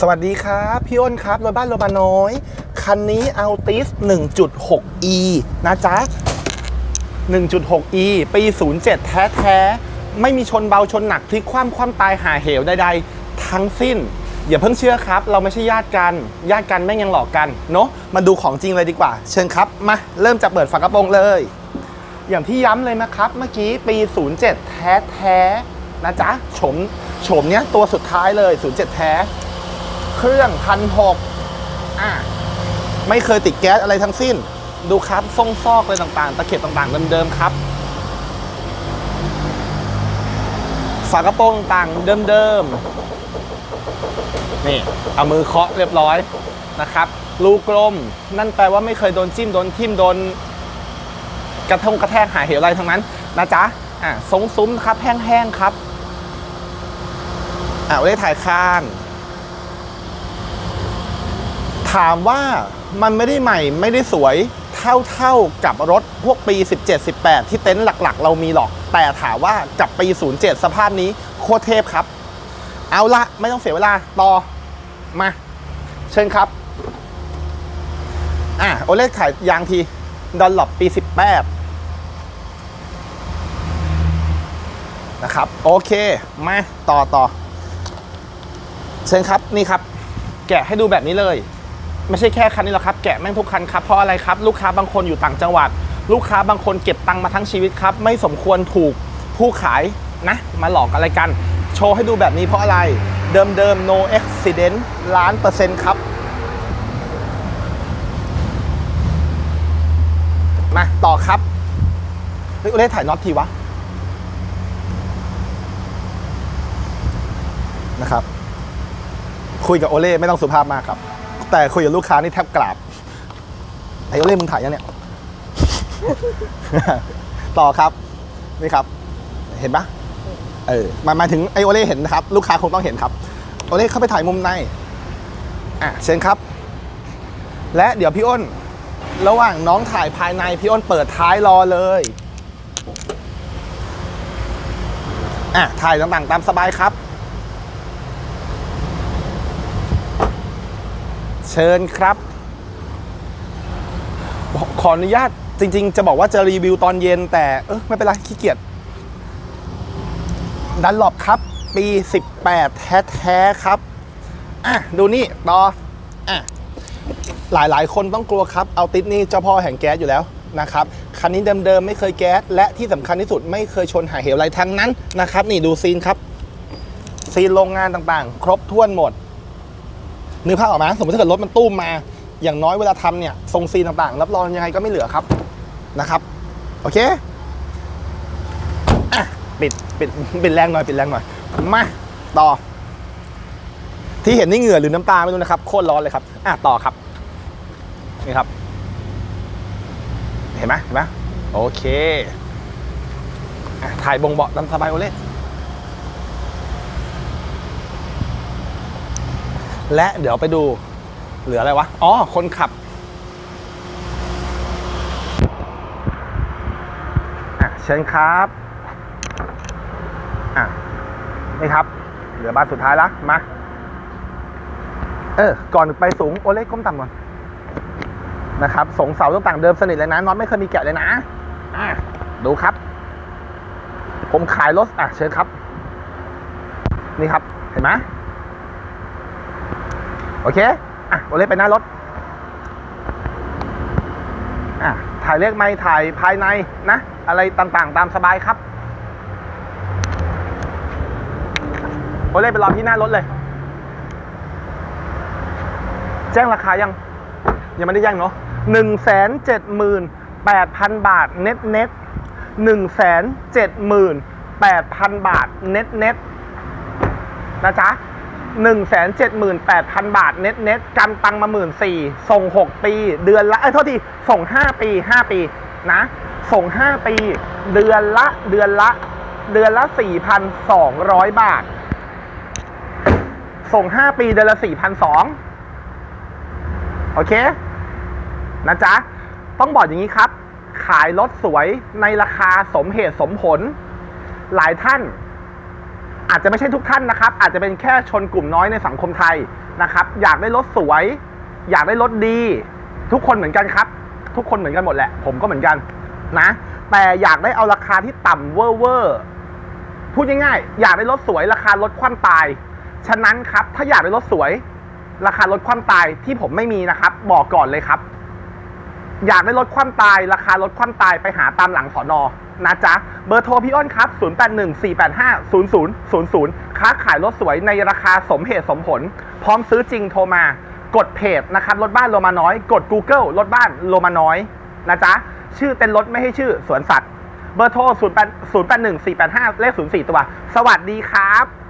สวัสดีครับ พี่อ้นครับรถบ้านรถบาน้อย คันนี้เอาติส 1.6e นะจ๊ะ 1.6e ปี 07 แท้แท้ไม่มีชนเบาชนหนักพลิกคว่ำคว่ำตายหาเหวใดๆ ทั้งสิ้น อย่าเพิ่งเชื่อครับ เราไม่ใช่ญาติกัน ญาติกันแม่งยังหลอกกัน เนอะมาดูของจริงเลยดีกว่า เชิญครับ มา เริ่มจากเปิดฝากระโปรงเลย อย่างที่ย้ำเลยนะครับ เมื่อกี้ปี 07 แท้แท้นะจ๊ะโฉมโฉมเนี้ยตัวสุดท้ายเลย 07 แท้ เครื่องพันหกอะไม่เคยติดแก๊สอะไรทั้งสิ้น ดูครับทรงซอกอะไรต่างๆ ตะเข็บต่างๆเดิมๆครับ ฝากระโปรงต่างเดิมๆนี่เอามือเคาะเรียบร้อยนะครับรูกลม นั่นแปลว่าไม่เคยโดนจิ้มโดนทิ่มโดน กระทงกระแทกหาเหวอะไรทั้งนั้นนะจ๊ะอะทรงซุ้มครับแห้งๆครับอะไว้ถ่ายข้าง ถามว่ามันไม่ได้ใหม่ไม่ได้สวยเท่าเท่ากับรถพวกปี 17 18 ที่เต็นท์หลักๆ เรามีหรอก แต่ถามว่ากับปี 07 สภาพนี้โคตรเทพครับ เอาละไม่ต้องเสียเวลาต่อมา เชิญครับ อะโอเล่ขายยางทีดอลลอปปี 18 นะครับ โอเค มาต่อต่อเชิญครับนี่ครับ แกะให้ดูแบบนี้เลย ไม่ใช่แค่คันนี้หรอกครับแกะแม่งทุกคันครับเพราะอะไรครับลูกค้าบางคนอยู่ต่างจังหวัด ลูกค้าบางคนเก็บตังค์มาทั้งชีวิตครับ ไม่สมควรถูกผู้ขายนะมาหลอกอะไรกัน โชว์ให้ดูแบบนี้เพราะอะไรเดิมเดิมๆ no accident ล้านเปอร์เซ็นต์ครับมาต่อครับเฮ้ยโอเล่ถ่ายน็อตทีวะนะครับ คุยกับโอเล่ไม่ต้องสุภาพมากครับ แต่คุยกับลูกค้านี่แทบกราบไอโอเล่มึงถ่ายยังเนี่ย ต่อครับ นี่ครับ เห็นปะเออมามาถึงไอโอเล่เห็นนะครับ ลูกค้าคงต้องเห็นครับโอเล่เข้าไปถ่ายมุมในอะเชิญครับ และเดี๋ยวพี่อ้น ระหว่างน้องถ่ายภายในพี่อ้นเปิดท้ายรอเลยอะถ่ายต่างๆ ตามสบายครับ เชิญครับ ขออนุญาตจริง ๆ จะบอกว่าจะรีวิวตอนเย็น แต่เออไม่เป็นไรขี้เกียจดันหลบครับ ปี 18 แท้ๆครับ อะ ดูนี่ต่ออะหลายๆ คนต้องกลัวครับเอาติดนี่เจ้าพ่อแห่งแก๊สอยู่แล้วนะครับคันนี้เดิมๆไม่เคยแก๊ส และที่สำคัญที่สุดไม่เคยชนหาเหวอะไรทั้งนั้นนะครับ นี่ดูซีนครับ ซีนโรงงานต่างๆ ครบถ้วนหมด นึกภาพออกไหมสมมติถ้าเกิดรถมันตุ้มมา อย่างน้อยเวลาทำเนี่ยทรงซีนต่างๆ รับรองยังไงก็ไม่เหลือครับนะครับ โอเคอะปิดปิดปิดแรงหน่อยปิดแรงหน่อยมาต่อ ที่เห็นนี่เหงื่อหรือน้ำตาไม่รู้นะครับโคตรร้อนเลยครับอะต่อครับนี่ครับ เห็นไหมเห็นไหมโอเคอะถ่ายบงเบาะตามสบายโอเล่ และเดี๋ยวไปดูเหลืออะไรวะ อ๋อ คนขับเชิญครับอะนี่ครับ เหลือบ้านสุดท้ายล้วมา เออ ก่อนไปสูง โอเล่ก้มต่ำก่อนนะครับ สงเสาต่างๆเดิมสนิทเลยนะน็อตไม่เคยมีแกะเลยนะอะดูครับ ผมขายรถอะเชิญครับ นี่ครับ เห็นไหม โอเค อะโอเล่ไปหน้ารถ อะถ่ายเลขไม่ถ่ายภายในนะ อะไรต่างๆ ตามสบายครับ โอเล่ไปรอที่หน้ารถเลย แจ้งราคายัง ยังไม่ได้แจ้งเนาะหนึ่งแสนเจ็ดหมื่นแปดพันบาทเน็ตเน็ตหนึ่งแสนเจ็ดหมื่นแปดพันบาทเน็ตเน็ตนะจ๊ะ หนึ่งแสนเจ็ดหมื่นแปดพันบาท เน็ตเน็ตกำตังมาหมื่นสี่ส่งหกปี เดือนละ เอ้ยโทษที ส่งห้าปีห้าปีนะ ส่งห้าปี เดือนละ เดือนละ เดือนละสี่พันสองร้อยบาท ส่งห้าปี เดือนละสี่พันสองโอเค นะจ๊ะ ต้องบอกอย่างนี้ครับ ขายรถสวยในราคาสมเหตุสมผล หลายท่าน อาจจะไม่ใช่ทุกท่านนะครับ อาจจะเป็นแค่ชนกลุ่มน้อยในสังคมไทยนะครับ อยากได้รถสวย อยากได้รถดี ทุกคนเหมือนกันครับ ทุกคนเหมือนกันหมดแหละ ผมก็เหมือนกันนะ แต่อยากได้เอาราคาที่ต่ำเวอร์เวอร์พูดง่ายๆอยากได้รถสวย ราคาลดความตาย ฉะนั้นครับ ถ้าอยากได้รถสวย ราคาลดความตายที่ผมไม่มีนะครับ บอกก่อนเลยครับ อยากได้ลดความตายราคาลดความตายไปหาตามหลังสอนอนะจ๊ะ เบอร์โทรพี่อ้นครับ 0814850000 ค้าขายรถสวยในราคาสมเหตุสมผล พร้อมซื้อจริงโทรมา กดเพจนะครับรถบ้านโลมาน้อย กด Google รถบ้านโลมาน้อยนะจ๊ะ ชื่อเต็นรถไม่ให้ชื่อสวนสัตว์ เบอร์โทร 081485เลข04 ตัว สวัสดีครับ